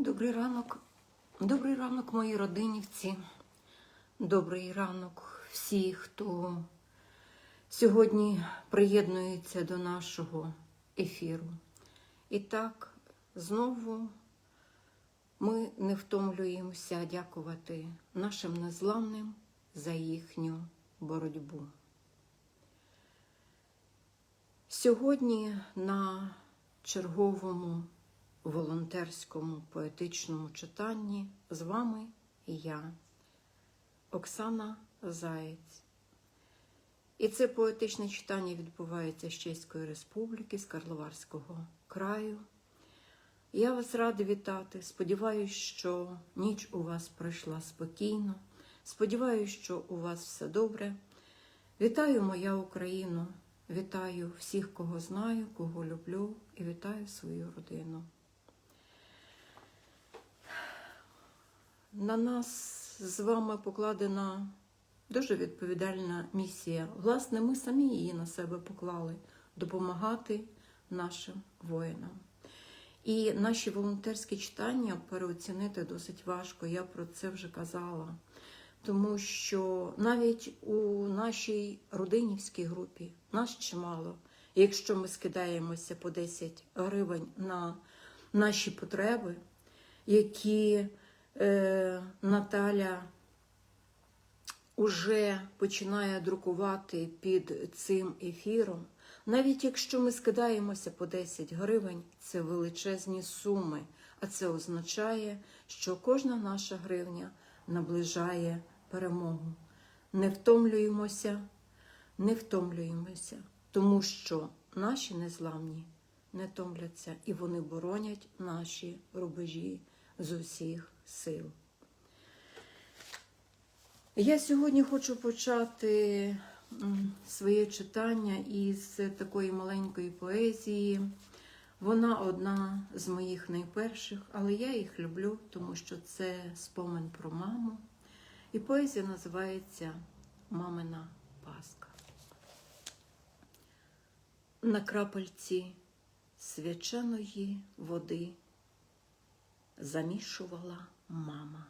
Добрий ранок, добрий ранок, мої родинівці. Добрий ранок всі, хто сьогодні приєднується до нашого ефіру. І так, знову ми не втомлюємося дякувати нашим незламним за їхню боротьбу. Сьогодні на черговому волонтерському поетичному читанні з вами я, Оксана Заєць. І це поетичне читання відбувається з Чеської Республіки, з Карловарського краю. Я вас рада вітати. Сподіваюсь, що ніч у вас пройшла спокійно. Сподіваюсь, що у вас все добре. Вітаю, моя Україно! Вітаю всіх, кого знаю, кого люблю, і вітаю свою родину. На нас з вами покладена дуже відповідальна місія. Власне, ми самі її на себе поклали допомагати нашим воїнам. І наші волонтерські читання переоцінити досить важко. Я про це вже казала. Тому що навіть у нашій родинівській групі нас чимало. Якщо ми скидаємося по 10 гривень на наші потреби, які е, Наталя уже починає друкувати під цим ефіром, навіть якщо ми скидаємося по 10 гривень, це величезні суми, а це означає, що кожна наша гривня наближає перемогу. Не втомлюємося, не втомлюємося, тому що наші незламні не томляться і вони боронять наші рубежі з усіх сил. Я сьогодні хочу почати своє читання із такої маленької поезії. Вона одна з моїх найперших, але я їх люблю, тому що це спомин про маму. І поезія називається Мамина Паска. На крапельці свяченої води замішувала мама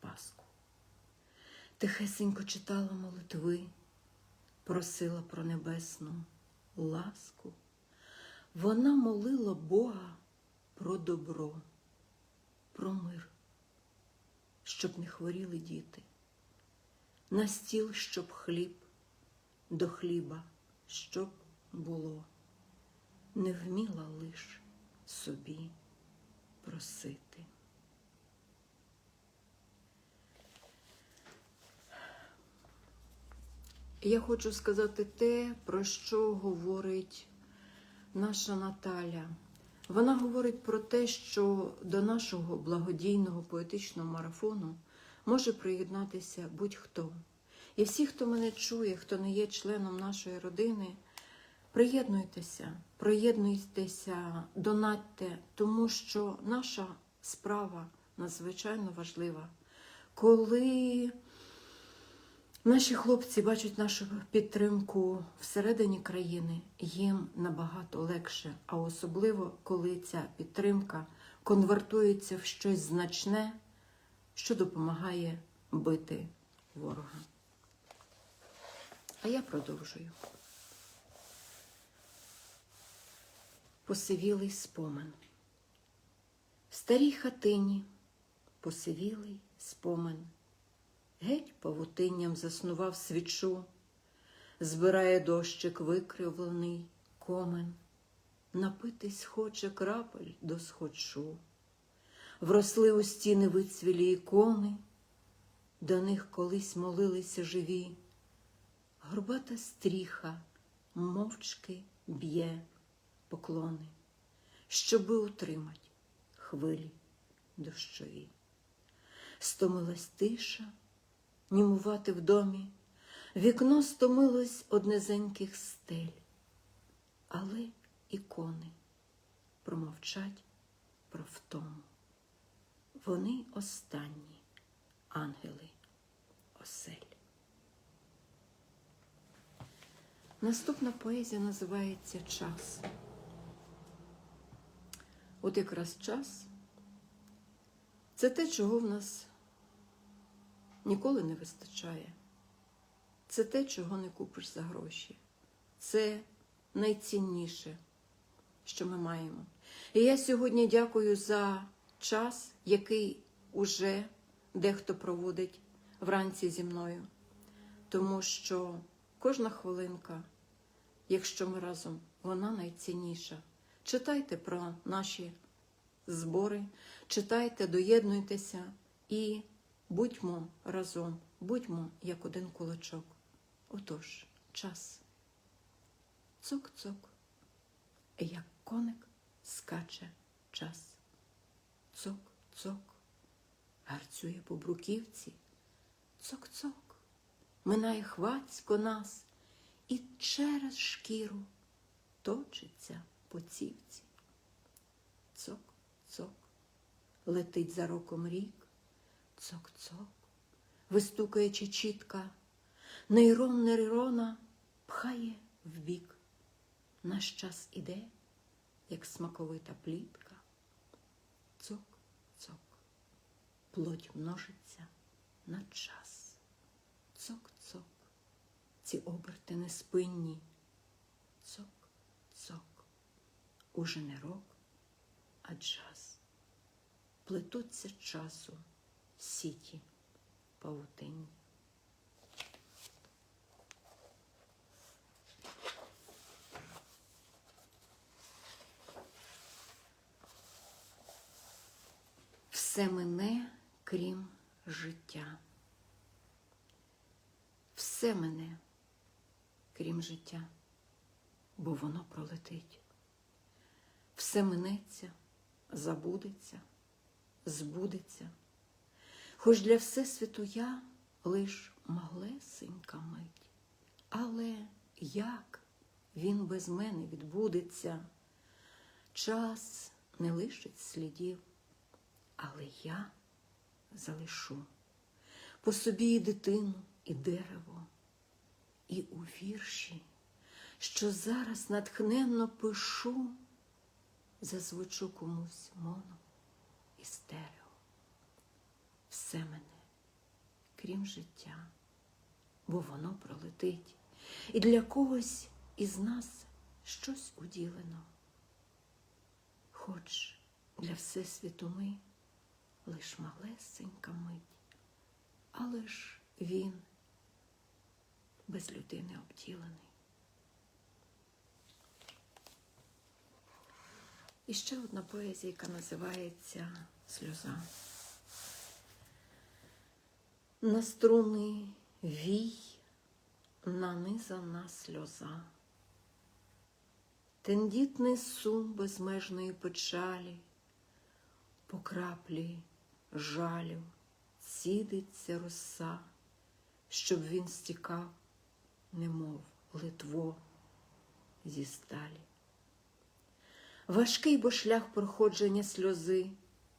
Паску. Тихесенько читала молитви, просила про небесну ласку. Вона молила Бога про добро, про мир, щоб не хворіли діти, на стіл, щоб хліб, до хліба, щоб було, не вміла лиш собі просити. Я хочу сказати те, про що говорить наша Наталя. Вона говорить про те, що до нашого благодійного поетичного марафону може приєднатися будь-хто. І всі, хто мене чує, хто не є членом нашої родини, приєднуйтеся, приєднуйтеся, донатьте, тому що наша справа надзвичайно важлива. Коли Наші хлопці бачать нашу підтримку всередині країни, їм набагато легше, а особливо коли ця підтримка конвертується в щось значне, що допомагає бити ворога. А я продовжую. Посивілий спомин. В старій хатині посивілий спомин. Геть павутинням заснував свічу, збирає дощик викривлений комен, напитись хоче крапель до схочу. Вросли у стіни вицвілі ікони, до них колись молилися живі, горбата стріха мовчки б'є поклони, щоби утримать хвилі дощові. Стомилась тиша німувати в домі, вікно стомилось од низеньких стель, але ікони промовчать про втому. Вони останні ангели осель. Наступна поезія називається Час. От якраз час Це те, чого в нас ніколи не вистачає. Це те, чого не купиш за гроші. Це найцінніше, що ми маємо. І я сьогодні дякую за час, який уже дехто проводить вранці зі мною. Тому що кожна хвилинка, якщо ми разом, вона найцінніша. Читайте про наші збори, читайте, доєднуйтеся і будьмо разом, будьмо як один кулачок. Отож, час. Цок-цок, як коник скаче час. Цок-цок, гарцює по бруківці. Цок-цок, минає хвацько нас і через шкіру точиться по цівці. Цок-цок, летить за роком рік, цок-цок, вистукає чечітка, нейрон нейрона пхає вбік. Наш час іде, як смаковита плітка. Цок-цок, плоть множиться на час. Цок-цок, ці оберти неспинні. Цок-цок, уже не рок, а джаз. Плетуться часу сіті павутинні. Все мене, крім життя. Все мене, крім життя, бо воно пролетить. Все минеться, забудеться, збудеться. Хоч для Всесвіту я лиш малесенька мить, але як він без мене відбудеться, час не лишить слідів, але я залишу по собі і дитину, і дерево, і у вірші, що зараз натхненно пишу, зазвучу комусь моно і стерео. Все мене, крім життя, бо воно пролетить, і для когось із нас щось уділено. Хоч для Всесвіту ми лиш малесенька мить, але ж він без людини обділений. І ще одна поезія, яка називається Сльоза. На струни вій нанизана сльоза, тендітний сум безмежної печалі, по краплі жалю цідиться роса, щоб він стікав, немов литво зі сталі. Важкий бо шлях проходження сльози,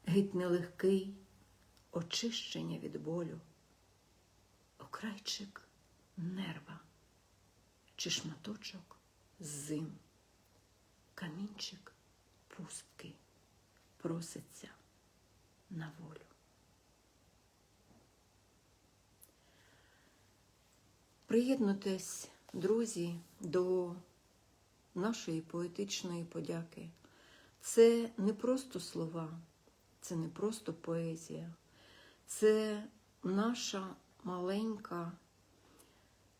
геть нелегкий, очищення від болю, окрайчик нерва чи шматочок зим, камінчик пустки проситься на волю. Приєднуйтесь, друзі, до нашої поетичної подяки. Це не просто слова, це не просто поезія, це наша маленька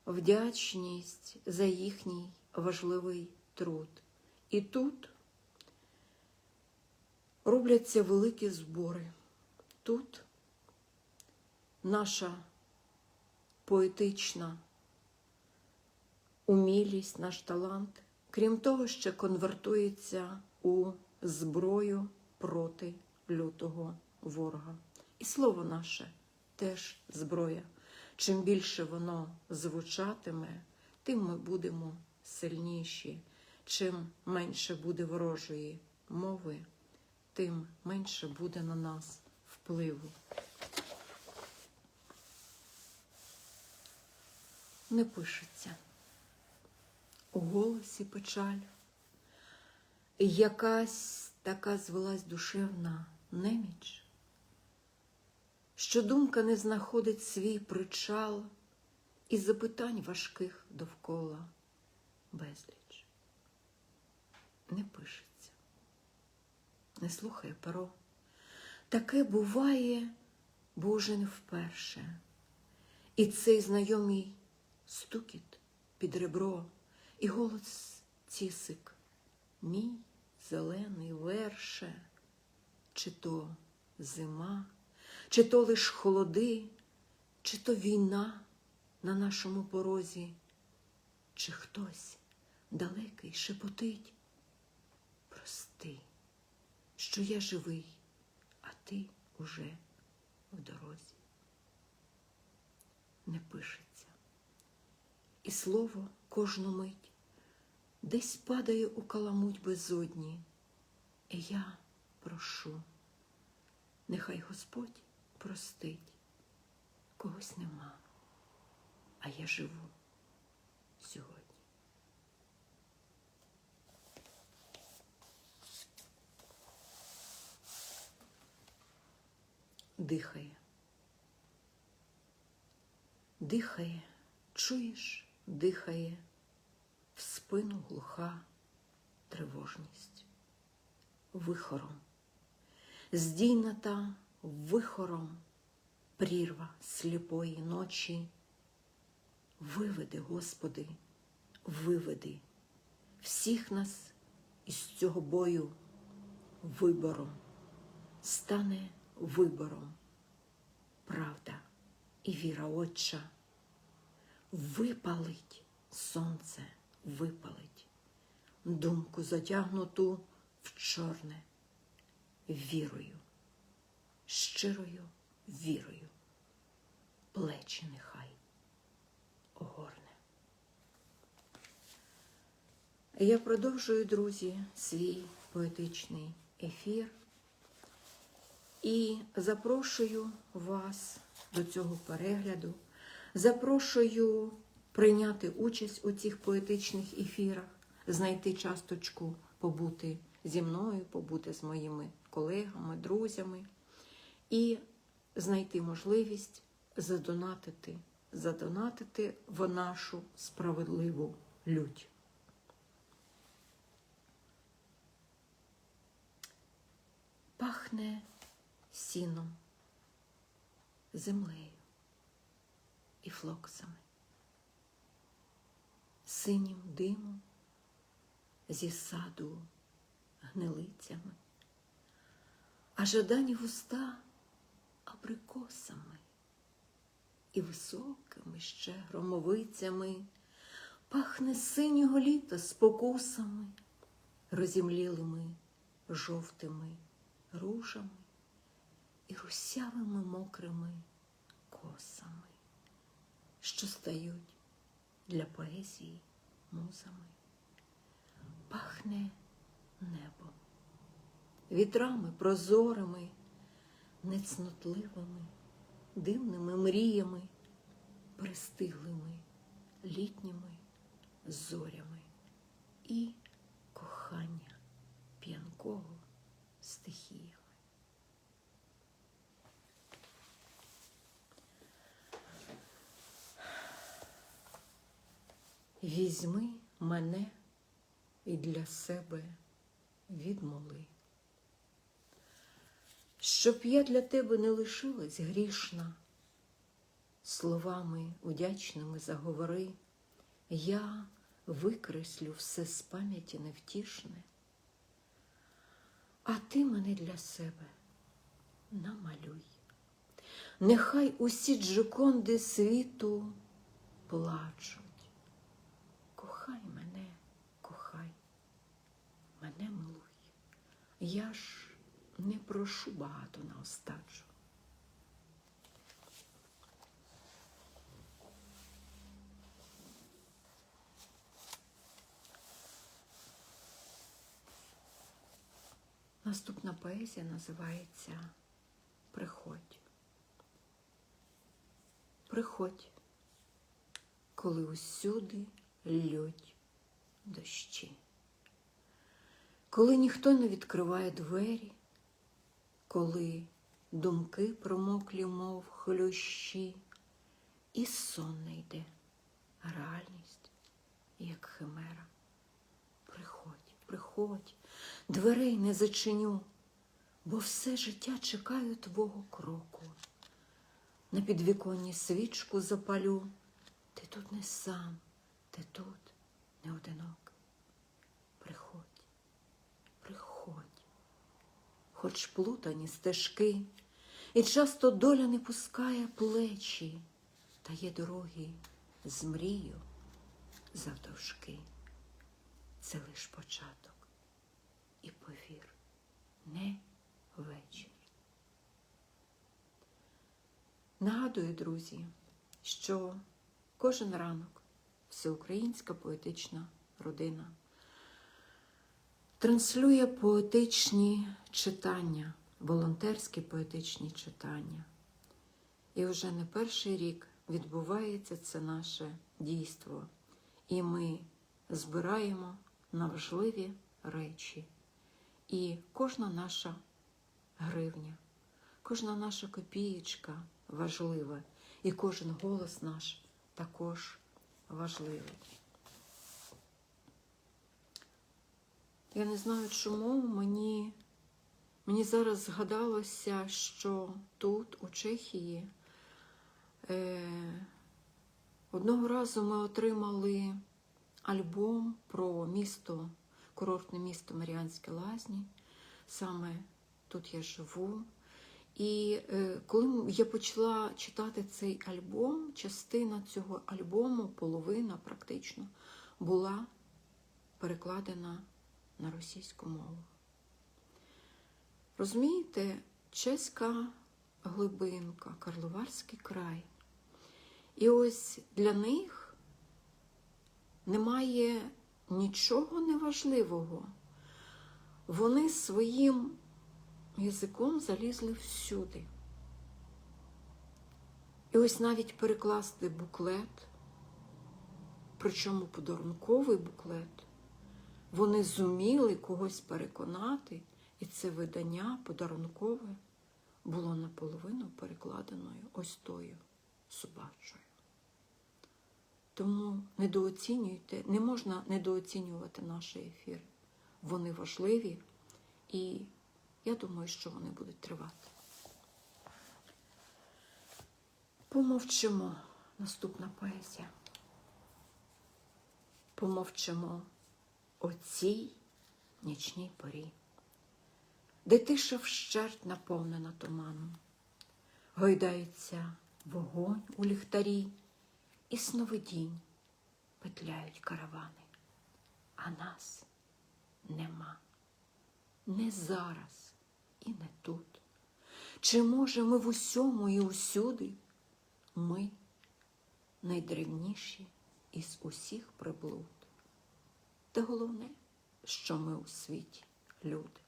вдячність за їхній важливий труд. І тут робляться великі збори. Тут наша поетична умілість, наш талант, крім того, ще конвертується у зброю проти лютого ворога. І слово наше теж зброя. Чим більше воно звучатиме, тим ми будемо сильніші. Чим менше буде ворожої мови, тим менше буде на нас впливу. Не пишеться у голосі печаль, якась така звелась душевна неміч, що думка не знаходить свій причал і запитань важких довкола безліч. Не пишеться, не слухає перо. Таке буває, бо уже не вперше. І цей знайомий стукіт під ребро, і голос цісик, мій зелений верше, чи то зима, чи то лиш холоди, чи то війна на нашому порозі, чи хтось далекий шепотить. Прости, що я живий, а ти уже в дорозі. Не пишеться, і слово кожну мить десь падає у каламуть безодні, і я прошу, нехай Господь простить, когось нема, а я живу сьогодні. Дихає. Дихає, чуєш, дихає, в спину глуха тривожність. Вихором, здійната вихором прірва сліпої ночі. Виведи, Господи, виведи всіх нас із цього бою вибором, стане вибором правда і віра Отча. Випалить сонце, випалить думку затягнуту в чорне вірою, щирою вірою, плечі нехай огорне. Я продовжую, друзі, свій поетичний ефір і запрошую вас до цього перегляду. Запрошую прийняти участь у цих поетичних ефірах, знайти часточку, побути зі мною, побути з моїми колегами, друзями і знайти можливість задонатити, задонатити в нашу справедливу лють. Пахне сіном, землею і флоксами, синім димом зі саду гнилицями, а жадані вуста абрикосами і високими ще громовицями пахне синього літа спокусами, розімлілими жовтими ружами і русявими мокрими косами, що стають для поезії музами. Пахне небом, вітрами прозорими, нецнотливими, дивними мріями, пристиглими літніми зорями і кохання п'янкого стихіями. Візьми мене і для себе відмоли, щоб я для тебе не лишилась грішна, словами удячними заговори, я викреслю все з пам'яті невтішне, а ти мене для себе намалюй. Нехай усі джоконди світу плачуть. Кохай мене, кохай, мене милуй. Я ж не прошу багато на остачу. Наступна поезія називається Приходь. Приходь, коли усюди лють дощі, коли ніхто не відкриває двері, коли думки промоклі, мов хлющі, і сон не йде, реальність, як химера. Приходь, приходь, дверей не зачиню, бо все життя чекаю твого кроку. На підвіконні свічку запалю, ти тут не сам, ти тут не одинок. Приходь, хоч плутані стежки, і часто доля не пускає плечі, та є дороги з мрію завдовжки. Це лиш початок. І повір, не вечір. Нагадую, друзі, що кожен ранок всеукраїнська поетична родина транслює поетичні читання, волонтерські поетичні читання. І вже не перший рік відбувається це наше дійство, і ми збираємо на важливі речі. І кожна наша гривня, кожна наша копієчка важлива, і кожен голос наш також важливий. Я не знаю, чому мені, мені зараз згадалося, що тут, у Чехії, е, одного разу ми отримали альбом про місто, курортне місто Маріанське Лазні. Саме тут я живу. І е, коли я почала читати цей альбом, частина цього альбому, половина практично, була перекладена на російську мову. Розумієте, чеська глибинка, Карловарський край. І ось для них немає нічого неважливого. Вони своїм язиком залізли всюди. І ось навіть перекласти буклет, причому подарунковий буклет, вони зуміли когось переконати, і це видання подарункове було наполовину перекладеною ось тою собачою. Тому недооцінюйте, не можна недооцінювати наші ефіри. Вони важливі і я думаю, що вони будуть тривати. Помовчимо наступна поезія. Помовчимо о цій нічній порі, де тиша вщерть наповнена туманом, гойдається вогонь у ліхтарі, і сновидінь петляють каравани, а нас нема не зараз і не тут. Чи може ми в усьому і усюди? Ми найдревніші із усіх приблуд. Та головне, що ми у світі люди.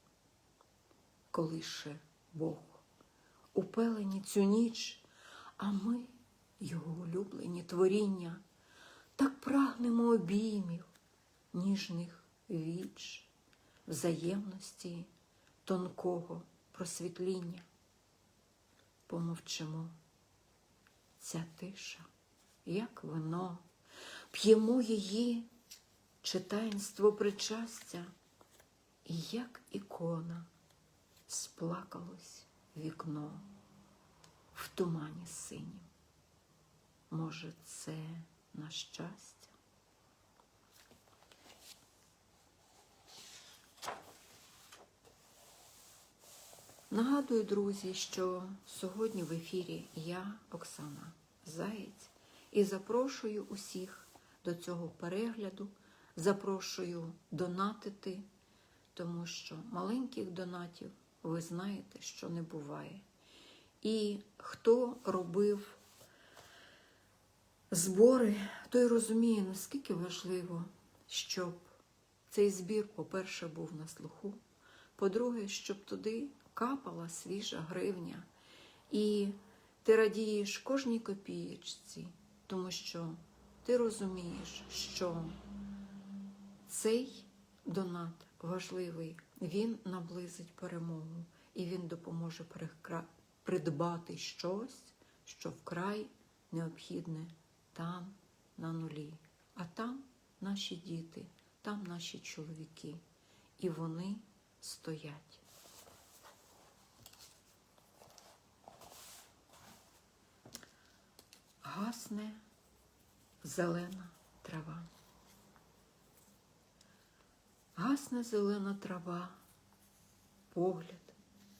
Коли ще Бог упелені цю ніч, а ми, його улюблені творіння, так прагнемо обіймів, ніжних віч взаємності тонкого просвітління. Помовчимо. Ця тиша, як вино, п'ємо її читаїнство причастя, і як ікона сплакалось вікно в тумані синім. Може, це на щастя? Нагадую, друзі, що сьогодні в ефірі я, Оксана Заєць, і запрошую усіх до цього перегляду, запрошую донатити, тому що маленьких донатів ви знаєте, що не буває. І хто робив збори, той розуміє, наскільки важливо, щоб цей збір, по-перше, був на слуху, по-друге, щоб туди капала свіжа гривня, і ти радієш кожній копієчці, тому що ти розумієш, що цей донат важливий, він наблизить перемогу і він допоможе придбати щось, що вкрай необхідне там, на нулі. А там наші діти, там наші чоловіки. І вони стоять. Гасне зелена трава. Гасне зелена трава, погляд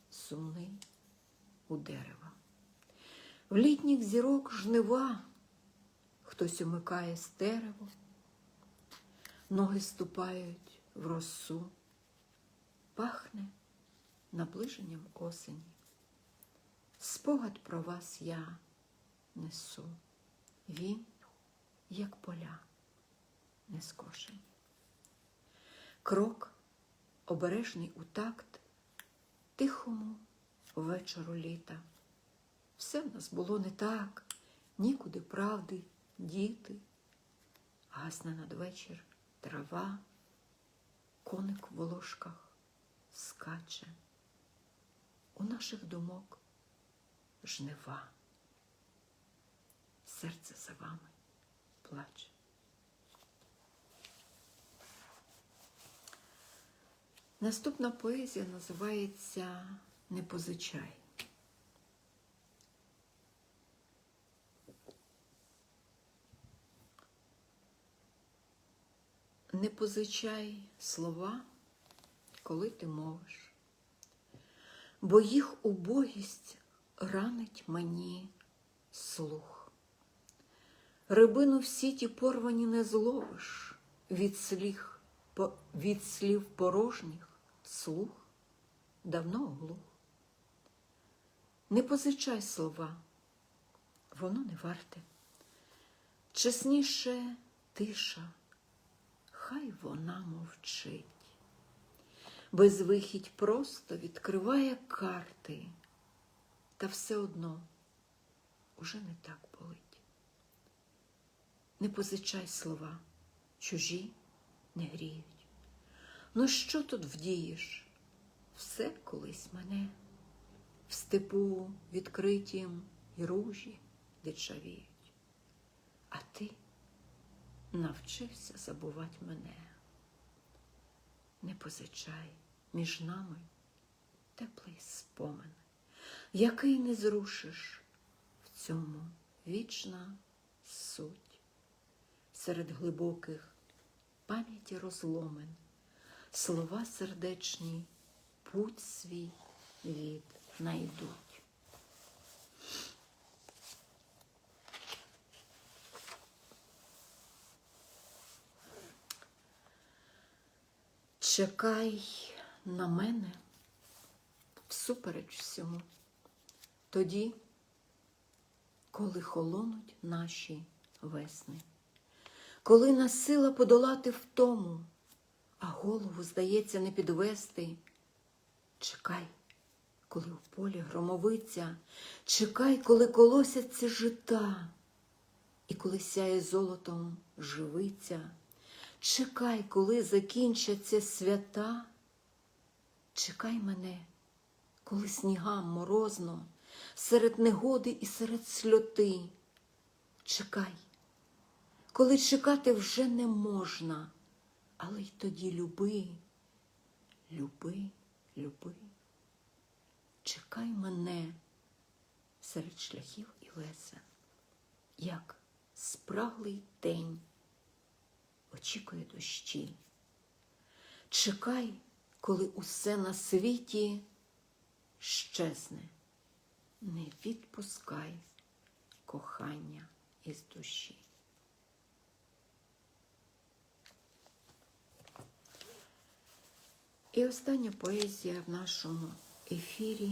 сумний у дерева. В літніх зірок жнива хтось умикає стерево, ноги ступають в росу, пахне наближенням осені. Спогад про вас я несу. Він, як поля, не скошені. Крок обережний у такт тихому вечору літа. Все в нас було не так, нікуди правди, діти. Гасне надвечір трава, коник в волошках скаче. У наших думок жнива. Серце за вами плаче. Наступна поезія називається Не позичай. Не позичай слова, коли ти мовиш, бо їх убогість ранить мені слух. Рибину в сіті порвані не зловиш від слів, від слів порожніх слух давно оглух. Не позичай слова, воно не варте. Чесніше тиша, хай вона мовчить. Безвихідь просто відкриває карти, та все одно уже не так болить. Не позичай слова, чужі не гріють. Ну що тут вдієш? Все колись мене в степу відкритім і ружі дичавіють. А ти навчився забувати мене. Не позичай між нами теплий спомин, який не зрушиш в цьому вічна суть серед глибоких пам'яті розломен слова сердечні путь свій віднайдуть. Чекай на мене всупереч всьому, тоді, коли холонуть наші весни, коли нас сила подолати втому а голову, здається, не підвести. Чекай, коли в полі громовиться, чекай, коли колосяться жита, і коли сяє золотом живиця, чекай, коли закінчаться свята, чекай мене, коли снігам морозно, серед негоди і серед сльоти. Чекай, коли чекати вже не можна але й тоді люби, люби, люби, чекай мене серед шляхів і весен, як спраглий день очікує дощі. Чекай, коли усе на світі щезне, не відпускай кохання із душі. І остання поезія в нашому ефірі.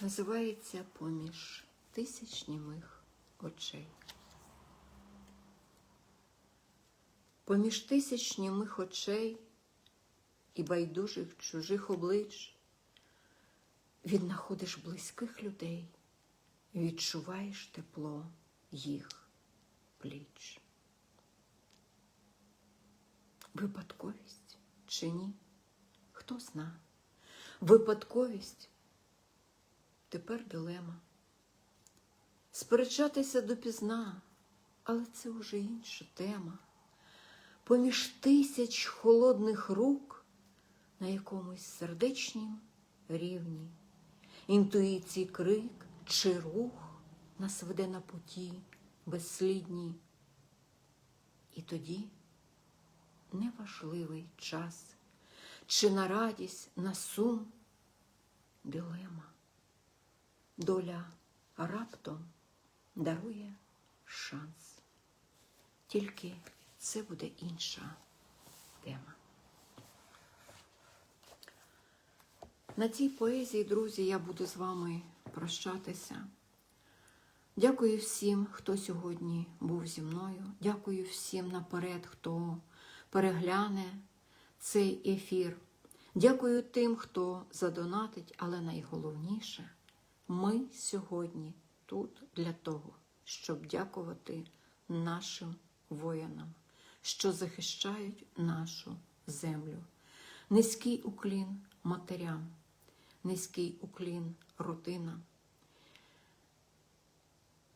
Називається поміж тисяч німих очей. Поміж тисяч німих очей і байдужих чужих облич віднаходиш близьких людей відчуваєш тепло їх пліч. Випадковість чи ні? Хто зна? Випадковість тепер дилема. Сперечатися допізна, але це вже інша тема. Поміж тисяч холодних рук на якомусь сердечнім рівні, інтуїції крик чи рух нас веде на путі безслідні. І тоді неважливий час, чи на радість, на сум, дилема. Доля раптом дарує шанс. Тільки це буде інша тема. На цій поезії, друзі, я буду з вами прощатися. Дякую всім, хто сьогодні був зі мною. Дякую всім наперед, хто перегляне цей ефір. Дякую тим, хто задонатить, але найголовніше, ми сьогодні тут для того, щоб дякувати нашим воїнам, що захищають нашу землю. Низький уклін матерям, низький уклін родинам.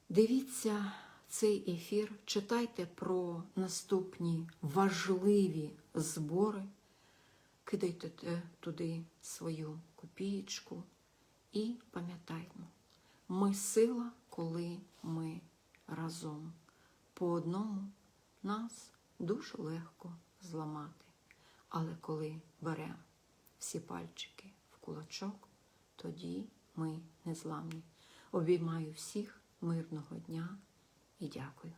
Дивіться цей ефір, читайте про наступні важливі збори, кидайте туди свою копієчку і пам'ятаймо, ми сила, коли ми разом. По одному нас дуже легко зламати, але коли беремо всі пальчики кулачок, тоді ми незламні. Обіймаю всіх мирного дня і дякую.